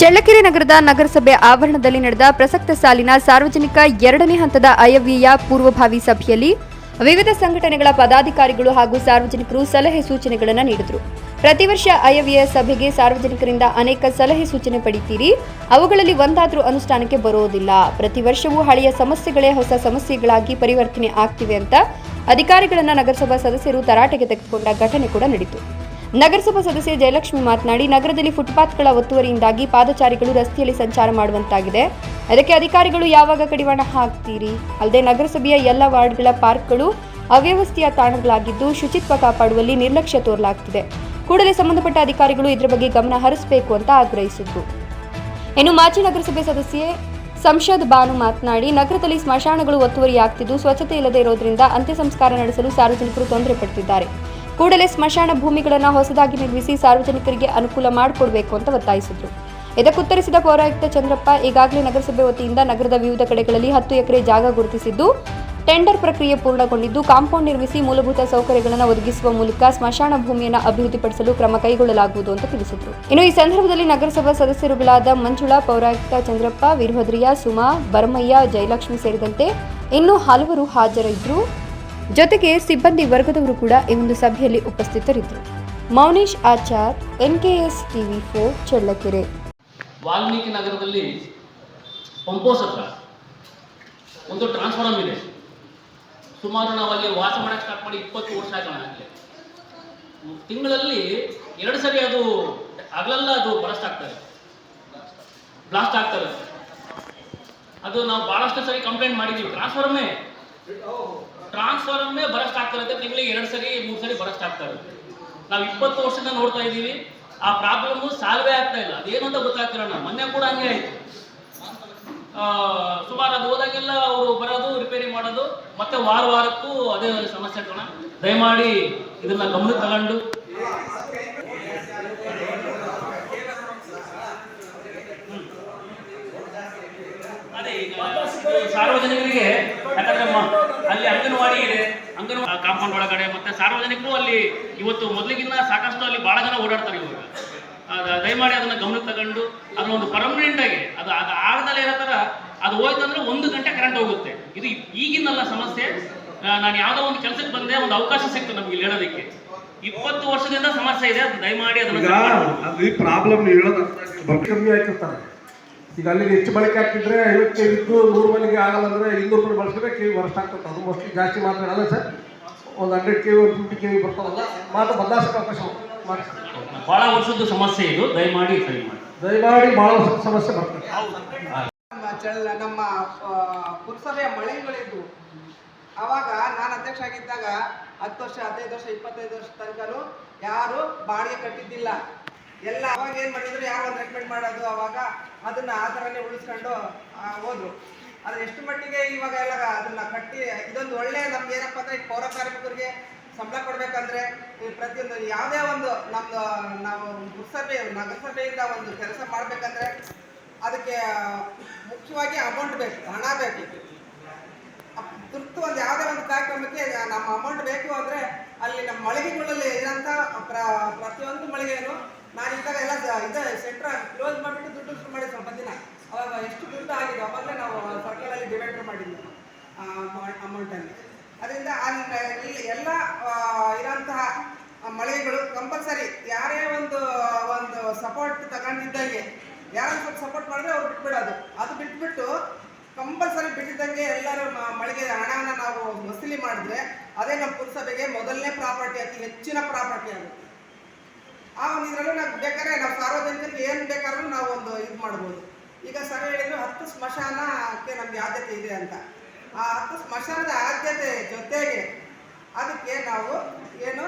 ಚಳ್ಳಕೆರೆ ನಗರದ ನಗರಸಭೆ ಆವರಣದಲ್ಲಿ ನಡೆದ ಪ್ರಸಕ್ತ ಸಾಲಿನ ಸಾರ್ವಜನಿಕ ಎರಡನೇ ಹಂತದ ಅಯವ್ಯಯ ಪೂರ್ವಭಾವಿ ಸಭೆಯಲ್ಲಿ ವಿವಿಧ ಸಂಘಟನೆಗಳ ಪದಾಧಿಕಾರಿಗಳು ಹಾಗೂ ಸಾರ್ವಜನಿಕರು ಸಲಹೆ ಸೂಚನೆಗಳನ್ನು ನೀಡಿದರು. ಪ್ರತಿ ವರ್ಷ ಅಯವ್ಯಯ ಸಭೆಗೆ ಸಾರ್ವಜನಿಕರಿಂದ ಅನೇಕ ಸಲಹೆ ಸೂಚನೆ ಪಡಿತೀರಿ. ಅವುಗಳಲ್ಲಿ ಒಂದಾದರೂ ಅನುಷ್ಠಾನಕ್ಕೆ ಬರೋದಿಲ್ಲ ಪ್ರತಿ ವರ್ಷವೂ ಹಳೆಯ ಸಮಸ್ಯೆಗಳೇ ಹೊಸ ಸಮಸ್ಯೆಗಳಾಗಿ ಪರಿವರ್ತನೆ ಆಗ್ತಿವೆ ಅಂತ ಅಧಿಕಾರಿಗಳನ್ನು ನಗರಸಭಾ ಸದಸ್ಯರು ತರಾಟೆಗೆ ತೆಗೆದುಕೊಂಡ ಘಟನೆ ಕೂಡ ನಡೆಯಿತು ನಗರಸಭಾ ಸದಸ್ಯೆ ಜಯಲಕ್ಷ್ಮಿ ಮಾತನಾಡಿ, ನಗರದಲ್ಲಿ ಫುಟ್ಪಾತ್ಗಳ ಒತ್ತುವರಿಯಿಂದಾಗಿ ಪಾದಚಾರಿಗಳು ರಸ್ತೆಯಲ್ಲಿ ಸಂಚಾರ ಮಾಡುವಂತಾಗಿದೆ. ಅದಕ್ಕೆ ಅಧಿಕಾರಿಗಳು ಯಾವಾಗ ಕಡಿವಾಣ ಹಾಕ್ತೀರಿ? ಅಲ್ಲದೆ ನಗರಸಭೆಯ ಎಲ್ಲ ವಾರ್ಡ್ಗಳ ಪಾರ್ಕ್ಗಳು ಅವ್ಯವಸ್ಥೆಯ ತಾಣಗಳಾಗಿದ್ದು ಶುಚಿತ್ವ ಕಾಪಾಡುವಲ್ಲಿ ನಿರ್ಲಕ್ಷ್ಯ ತೋರಲಾಗ್ತಿದೆ. ಕೂಡಲೇ ಸಂಬಂಧಪಟ್ಟ ಅಧಿಕಾರಿಗಳು ಇದರ ಬಗ್ಗೆ ಗಮನ ಹರಿಸಬೇಕು ಅಂತ ಆಗ್ರಹಿಸಿದ್ರು. ಇನ್ನು ಮಾಜಿ ನಗರಸಭೆ ಸದಸ್ಯೆ ಸಂಸದ್ ಬಾನು ಮಾತನಾಡಿ, ನಗರದಲ್ಲಿ ಸ್ಮಶಾನಗಳು ಒತ್ತುವರಿಯಾಗ್ತಿದ್ದು ಸ್ವಚ್ಛತೆ ಇಲ್ಲದೆ ಇರೋದ್ರಿಂದ ಅಂತ್ಯ ಸಂಸ್ಕಾರ ನಡೆಸಲು ಸಾರ್ವಜನಿಕರು ತೊಂದರೆ ಪಡ್ತಿದ್ದಾರೆ. ಕೂಡಲೇ ಸ್ಮಶಾನ ಭೂಮಿಗಳನ್ನು ಹೊಸದಾಗಿ ನಿರ್ಮಿಸಿ ಸಾರ್ವಜನಿಕರಿಗೆ ಅನುಕೂಲ ಮಾಡಿಕೊಡಬೇಕು ಅಂತ ಒತ್ತಾಯಿಸಿದರು. ಇದಕ್ಕುತ್ತರಿಸಿದ ಪೌರಾಯುಕ್ತ ಚಂದ್ರಪ್ಪ, ಈಗಾಗಲೇ ನಗರಸಭೆ ವತಿಯಿಂದ ನಗರದ ವಿವಿಧ ಕಡೆಗಳಲ್ಲಿ ಹತ್ತು ಎಕರೆ ಜಾಗ ಗುರುತಿಸಿದ್ದು, ಟೆಂಡರ್ ಪ್ರಕ್ರಿಯೆ ಪೂರ್ಣಗೊಂಡಿದ್ದು, ಕಾಂಪೌಂಡ್ ನಿರ್ಮಿಸಿ ಮೂಲಭೂತ ಸೌಕರ್ಯಗಳನ್ನು ಒದಗಿಸುವ ಮೂಲಕ ಸ್ಮಶಾನ ಭೂಮಿಯನ್ನು ಅಭಿವೃದ್ಧಿಪಡಿಸಲು ಕ್ರಮ ಕೈಗೊಳ್ಳಲಾಗುವುದು ಅಂತ ತಿಳಿಸಿದರು. ಇನ್ನು ಈ ಸಂದರ್ಭದಲ್ಲಿ ನಗರಸಭಾ ಸದಸ್ಯರುಗಳಾದ ಮಂಜುಳಾ, ಪೌರಾಯುಕ್ತ ಚಂದ್ರಪ್ಪ, ವೀರಭದ್ರಿಯ, ಸುಮಾ, ಬರಮಯ್ಯ, ಜಯಲಕ್ಷ್ಮಿ ಸೇರಿದಂತೆ ಇನ್ನೂ ಹಲವರು ಹಾಜರಿದ್ದರು ಜೊತೆಗೆ ಸಿಬ್ಬಂದಿ ವರ್ಗದವರು ಕೂಡ ಈ ಒಂದು ಸಭೆಯಲ್ಲಿ ಉಪಸ್ಥಿತರಿದ್ದರು. Mounesh Achar, NKS TV four, Challakere. Valmiki ನಗರದಲ್ಲಿ ಪಂಪೋಸ್ ಹತ್ರ ಒಂದು ಟ್ರಾನ್ಸ್ಫಾರ್ಮ್ ಇದೆ. ಸುಮಾರು ನಾವು ಅಲ್ಲಿ ವಾಸ ಮಾಡಕ್ಕೆ ಸ್ಟಾರ್ಟ್ ಮಾಡಿ ಇಪ್ಪತ್ತು ವರ್ಷ ಆಗೋಣ ಆಗಲಿ ತಿಂಗಳಲ್ಲಿ ಎರಡು ಸರಿ ಅದು ಹಗಲೆಲ್ಲ ಅದು ಬರಸ್ಟ್ ಆಗ್ತದೆ. ಬ್ಲಾಸ್ಟ್ ಆಗ್ತದೆ. ಅದು ನಾವು ಭಾಳಷ್ಟು ಸರಿ ಕಂಪ್ಲೇಂಟ್ ಮಾಡಿದ್ದೀವಿ ಟ್ರಾನ್ಸ್ಫಾರಮ್ಮೇ ಟ್ರಾನ್ಸ್ಫಾರಮ್ಮೇ ಬರಸ್ಟ್ ಆಗ್ತಿರುತ್ತೆ ತಿಂಗಳಿಗೆ ಎರಡು ಸರಿ, ಮೂರು ಸರಿ ಬರಷ್ಟು ಆಗ್ತಾ ಇರುತ್ತೆ ನಾವು ಇಪ್ಪತ್ತು ವರ್ಷದಿಂದ ನೋಡ್ತಾ ಇದ್ದೀವಿ. ಆ ಪ್ರಾಬ್ಲಮ್ ಸಾಲ್ವೇ ಆಗ್ತಾ ಇಲ್ಲ. ಅದೇನು ಅಂತ ಗೊತ್ತಾಗ್ತಿರಲ್ಲ ಮೊನ್ನೆ ಕೂಡ ಹಂಗೆ ಆಯ್ತು. ಸುಮಾರು ಅದು ಹೋದಾಗೆಲ್ಲ ಅವರು ಬರೋದು ರಿಪೇರಿ ಮಾಡೋದು. ಮತ್ತೆ ವಾರ ವಾರಕ್ಕೂ ಅದೇ ಸಮಸ್ಯೆ ಕಣ ದಯಮಾಡಿ ಇದನ್ನ ಗಮನ ತಗೊಂಡು. ಸಾರ್ವಜನಿಕರಿಗೆ ಯಾಕಂದ್ರೆ ಅಲ್ಲಿ ಅಂಗನವಾಡಿ ಇದೆ. ಅಂಗನವಾಡಿ ಕಾಂಪೌಂಡ್ ಒಳಗಡೆ ಮತ್ತೆ ಸಾರ್ವಜನಿಕರು ಅಲ್ಲಿ ಇವತ್ತು ಮೊದಲಿಗಿನ್ನ ಸಾಕಷ್ಟು ಅಲ್ಲಿ ಬಹಳ ಜನ ಓಡಾಡ್ತಾರೆ ಇವಾಗ. ಅದ- ದಯಮಾಡಿ ಅದನ್ನ ಗಮನಕ್ಕೆ ತಗೊಂಡು ಅದನ್ನ ಒಂದು ಪರ್ಮನೆಂಟ್ ಆಗಿ ಅದು ಅದು ಆಗದಲ್ಲಿ ಇರೋ ತರ ಅದು ಹೋಯ್ತು ಅಂದ್ರೆ ಒಂದು ಗಂಟೆ ಕರೆಂಟ್ ಹೋಗುತ್ತೆ. ಇದು ಈಗಿನಲ್ಲ ಸಮಸ್ಯೆ. ನಾನು ಯಾವ್ದೋ ಒಂದು ಕೆಲಸಕ್ಕೆ ಬಂದೆ ಒಂದು ಅವಕಾಶ ಸಿಕ್ತು ನಮ್ಗೆ ಇಲ್ಲಿ ಹೇಳೋದಕ್ಕೆ. ಇಪ್ಪತ್ತು ವರ್ಷದಿಂದ ಸಮಸ್ಯೆ ಇದೆ ದಯಮಾಡಿ ಅದನ್ನ. ಪ್ರಾಬ್ಲಮ್ ಹೇಳೋದು. ಕಮ್ಮಿ ಆಗ್ತಿರ್ತಾರೆ ಈಗ ಅಲ್ಲಿಗೆ ಹೆಚ್ಚು ಬಳಕೆ ಆಗ್ತಿದ್ರೆ ಐವತ್ತು ಇದ್ದು ನೂರು ಮನೆಗೆ ಆಗಲ್ಲ ಅಂದ್ರೆ ಇನ್ನೂರು ರೂಪಾಯಿ ಬಳಸಿದ್ರೆ ಕೆ ವರ್ಷ ಆಗ್ತದೆ. ಅದು ಮೋಸ್ಟ್ಲಿ ಜಾಸ್ತಿ ಮಾತ್ರ ಅಲ್ಲ ಸರ್. ಒಂದು ಹಂಡ್ರೆಡ್ ಕೆ ಒಂದು ಫಿಫ್ಟಿ ಕೆ ಬರ್ತಾವಲ್ಲ ಮಾತ್ರ ಬದಲಾಯಿಸೋಕೆ ಅವಕಾಶ ಭಾಳ ಬಹಳ ವರ್ಷದ ಸಮಸ್ಯೆ ಇದು. ದಯಮಾಡಿ ಸರಿ ಮಾಡಿ. ದಯಮಾಡಿ ಭಾಳ ಸಮಸ್ಯೆ ಬರ್ತದೆ. ನಮ್ಮ ಚಳ್ಳ ನಮ್ಮ ಪುರಸಭೆಯ ಮಳೆಗಳಿದ್ದು. ಅವಾಗ ನಾನು ಅಧ್ಯಕ್ಷ ಆಗಿದ್ದಾಗ ಹತ್ತು ವರ್ಷ ಹದಿನೈದು ವರ್ಷ ಇಪ್ಪತ್ತೈದು ವರ್ಷ ತನಕನು ಯಾರು ಬಾಡಿಗೆ ಕಟ್ಟಿದ್ದಿಲ್ಲ. ಎಲ್ಲ ಅವಾಗ ಏನು ಮಾಡಿದ್ರು ಯಾರು ಒಂದು ರೆಕಮೆಂಡ್ ಮಾಡೋದು, ಅವಾಗ ಅದನ್ನ ಆ ಥರನೇ ಉಳಿಸ್ಕೊಂಡು ಹೋದ್ರು. ಆದ್ರೆ ಎಷ್ಟು ಮಟ್ಟಿಗೆ ಇವಾಗ ಎಲ್ಲ ಅದನ್ನ ಕಟ್ಟಿ, ಇದೊಂದು ಒಳ್ಳೆ ನಮ್ಗೆ ಏನಪ್ಪ ಅಂದ್ರೆ ಪೌರ ಕಾರ್ಮಿಕರಿಗೆ ಸಂಬಳ ಕೊಡ್ಬೇಕಂದ್ರೆ ಪ್ರತಿಯೊಂದು ಯಾವುದೇ ಒಂದು ನಮ್ದು, ನಾವು ಪುರಸಭೆ, ನಗರಸಭೆಯಿಂದ ಒಂದು ಕೆಲಸ ಮಾಡ್ಬೇಕಂದ್ರೆ, ಅದಕ್ಕೆ ಮುಖ್ಯವಾಗಿ ಅಮೌಂಟ್ ಬೇಕು, ಹಣ ಬೇಕು ತುರ್ತು ಒಂದು ಯಾವುದೇ ಒಂದು ಕಾರ್ಯಕ್ರಮಕ್ಕೆ ನಮ್ಮ ಅಮೌಂಟ್ ಬೇಕು ಅಂದ್ರೆ, ಅಲ್ಲಿ ನಮ್ಮ ಮಳಿಗೆಗಳಲ್ಲಿ ಇರೋಂಥ ಪ್ರ, ಪ್ರತಿಯೊಂದು ಮಳಿಗೆಯನ್ನು ನಾನು ಇದ್ದಾಗ ಎಲ್ಲ ಇದ ಸೆಂಟ್ರ್ ಕ್ಲೋಸ್ ಮಾಡಿಬಿಟ್ಟು ದುಡ್ಡು ಶುರು ಮಾಡಿ ಸ್ವಲ್ಪ ದಿನ. ಅವಾಗ ಎಷ್ಟು ದುಡ್ಡು ಆಗಿದೆ ಅವಾಗಲೇ ನಾವು ಸರ್ಕಲಲ್ಲಿ ಡಿವೈಡ್ ಮಾಡಿದ್ವಿ ಅಮೌಂಟಲ್ಲಿ ಅದರಿಂದ ಅಲ್ಲಿ ಎಲ್ಲ ಇರೋಂತಹ ಮಳೆಗಳು ಕಂಪಲ್ಸರಿ ಯಾರೇ ಒಂದು ಒಂದು ಸಪೋರ್ಟ್ ತಗೊಂಡಿದ್ದಂಗೆ ಯಾರು ಸ್ವಲ್ಪ ಸಪೋರ್ಟ್ ಮಾಡಿದ್ರೆ ಅವ್ರು ಬಿಟ್ಬಿಡೋದು. ಅದು ಬಿಟ್ಬಿಟ್ಟು ಕಂಪಲ್ಸರಿ ಬಿಟ್ಟಿದ್ದಂಗೆ ಎಲ್ಲರೂ ಮಳಿಗೆ ಹಣವನ್ನು ನಾವು ವಸೂಲಿ ಮಾಡಿದ್ರೆ, ಅದೇ ನಮ್ಮ ಪುರಸಭೆಗೆ ಮೊದಲನೇ ಪ್ರಾಪರ್ಟಿ ಅತಿ ಹೆಚ್ಚಿನ ಪ್ರಾಪರ್ಟಿ ಅದು. ಆ ಒಂದು ಇದರಲ್ಲೂ ನಾವು ಬೇಕಾದ್ರೆ ನಾವು ಸಾರ್ವಜನಿಕರಿಗೆ ಏನು ಬೇಕಾದ್ರೂ ನಾವು ಒಂದು ಇದು ಮಾಡ್ಬೋದು. ಈಗ ಸರ್ ಹೇಳಿದ್ರು ಹತ್ತು ಸ್ಮಶಾನಕ್ಕೆ ನಮ್ಗೆ ಆದ್ಯತೆ ಇದೆ ಅಂತ. ಆ ಹತ್ತು ಸ್ಮಶಾನದ ಆದ್ಯತೆ ಜೊತೆಗೆ ಅದಕ್ಕೆ ನಾವು ಏನು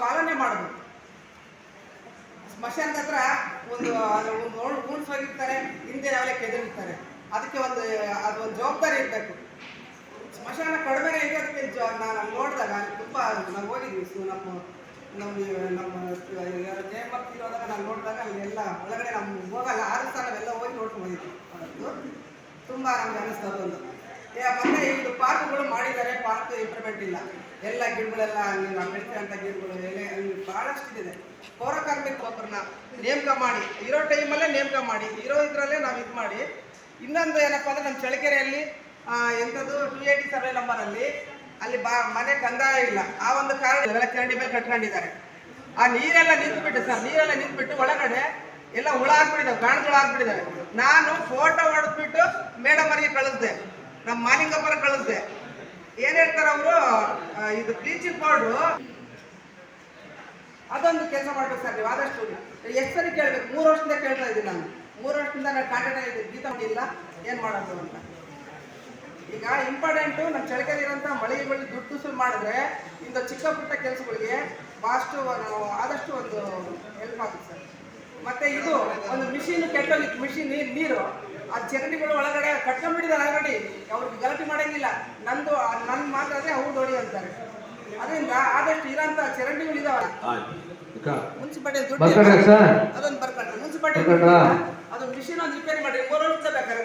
ಪಾಲನೆ ಮಾಡಬೇಕು ಸ್ಮಶಾನದ ಹತ್ರ ಒಂದು ಒಂದು ಉಣ್ಸೋಗಿರ್ತಾರೆ ಹಿಂದೆ ಯಾವಲೇ ಕೆದರಿರ್ತಾರೆ. ಅದಕ್ಕೆ ಒಂದು ಅದು ಒಂದು ಜವಾಬ್ದಾರಿ ಇರಬೇಕು ಸ್ಮಶಾನ ಕಡಿಮೆ ಇದೆ ಅದಕ್ಕೆ ಜ ನಾನು ಅಲ್ಲಿ ನೋಡಿದಾಗ ಅಲ್ಲಿ ತುಂಬ ನಾವು ಹೋಗಿದ್ವಿ ಸು ನಮ್ಮ ನಮ್ಮ ನಮ್ಮ ಯಾರು ಜಯಮೂರ್ತಿ ಹೋದಾಗ ನಾನು ನೋಡಿದಾಗ ಎಲ್ಲ ಒಳಗಡೆ ನಮ್ಮ ಹೋಗಲ್ಲ ಆರು ಸ್ಥಾನ ನಾವೆಲ್ಲ ಹೋಗಿ ನೋಡ್ಕೊಂಡು ಅವತ್ತು ತುಂಬ ನಮ್ಗೆ ಅನ್ನಿಸ್ತದೆ ಒಂದು. ಮತ್ತೆ ಇದು ಪಾರ್ಕ್ಗಳು ಮಾಡಿದ್ದಾರೆ, ಪಾರ್ಕ್ ಇಂಪ್ರೂವ್ಮೆಂಟ್ ಇಲ್ಲ. ಎಲ್ಲ ಗಿಡಗಳೆಲ್ಲ ಅಂತ ಗಿಡಗಳು, ಎಲೆ, ಅಲ್ಲಿ ಇದೆ. ಪೌರ ಕಾರ್ಮಿಕ ಒಬ್ಬರನ್ನ ನೇಮಕ ಮಾಡಿ, ಇರೋ ಟೈಮಲ್ಲೇ ನೇಮಕ ಮಾಡಿ, ಇರೋ ಇದರಲ್ಲೇ ನಾವು ಇದು ಮಾಡಿ. ಇನ್ನೊಂದು ಏನಪ್ಪ ಅಂದರೆ ನಮ್ಮ ಚಳಕೆರೆಯಲ್ಲಿ ಎಂಥದ್ದು ಟು ಏಯ್ಟಿ ಸರ್ವೆ ನಂಬರಲ್ಲಿ ಅಲ್ಲಿ ಬಾ, ಮನೆ ಕಂದಾಯ ಇಲ್ಲ. ಆ ಒಂದು ಕಾರಣ ಚರಂಡಿ ಮೇಲೆ ಕಟ್ಕೊಂಡಿದ್ದಾರೆ. ಆ ನೀರೆಲ್ಲ ನಿಂತ್ಬಿಟ್ಟು ಸರ್, ನೀರೆಲ್ಲ ನಿಂತ್ಬಿಟ್ಟು ಒಳಗಡೆ ಎಲ್ಲ ಹುಳ ಆಗ್ಬಿಟ್ಟಿದ್ದಾವೆ ಗಾಣಗಳು ಹಾಕ್ಬಿಟ್ಟಿದ್ದಾರೆ ನಾನು ಫೋಟೋ ಹೊಡೆದ್ಬಿಟ್ಟು ಮೇಡಮ್ ಅವರಿಗೆ ಕಳಿಸ್ದೆ, ನಮ್ಮ ಮಾಲಿಂಗಪ್ಪರ ಕಳಿಸ್ದೆ. ಏನ್ ಹೇಳ್ತಾರೆ ಅವರು? ಇದು ಬ್ಲೀಚಿಂಗ್ ಪೌಡ್ರು ಅದೊಂದು ಕೆಲಸ ಮಾಡ್ಬೇಕು ಸರ್, ನೀವು ಆದಷ್ಟು ಎಷ್ಟು ಸರಿ ಕೇಳ್ಬೇಕು? ಮೂರು ವರ್ಷದಿಂದ ಕೇಳ್ತಾ ಇದ್ದೀನಿ ನಾನು. ಮೂರು ವರ್ಷದಿಂದ ನಾನು ಕಾಂಟ್ಯಾಕ್ಟ್ ಆಗಿದ್ದೀನಿ. ಇಲ್ಲ, ಏನು ಮಾಡೋದು ಅಂತ. ಈಗ ಇಂಪಾರ್ಟೆಂಟು ನಮ್ಮ ಇರೋಂಥ ಬಳಿ ದುಡ್ಡು ಸುಲ್ ಮಾಡಿದ್ರೆ ಇಂಥ ಚಿಕ್ಕ ಪುಟ್ಟ ಕೆಲಸಗಳಿಗೆ ಫಾಸ್ಟು ನಾವು ಆದಷ್ಟು ಒಂದು ಹೆಲ್ಪ್ ಆಗುತ್ತೆ ಸರ್. ಮತ್ತೆ ಇದು ಒಂದು ಮಿಷಿನ್ ಕೆಟ್ಟೋಗಿತ್ತು ಮಿಷಿನ್ ನೀರು ಆ ಚರಂಡಿಗಳು ಒಳಗಡೆ ಕಟ್ಕೊಂಡ್ಬಿಟ್ಟಿದ್ದಾರೆ ಆಲ್ರೆಡಿ ಅವ್ರಿಗೆ ಗಲಾಟೆ ಮಾಡೋಂಗಿಲ್ಲ ನಂದು ನನ್ನ ಅದೇ ಅವ್ರು ನೋಡಿ ಅಂತಾರೆ. ಅದರಿಂದ ಆದಷ್ಟು ಇರೋಂಥ ಚರಂಡಿಗಳು ಇದಾವಲ್ಲ. ಮುನ್ಸಿಪಾಲ್ಟಿ ದುಡ್ಡು? ಅದೊಂದು ಬರ್ಕೊಂಡ್ರೆ ಮುನ್ಸಿಪಾಲ್ಟಿ ಅದೊಂದು ಅದು ಮಿಷಿನ್ ಒಂದು ರಿಪೇರಿ ಮಾಡಿ ಮೂರು ವರ್ಷ ಬೇಕಾದ್ರೆ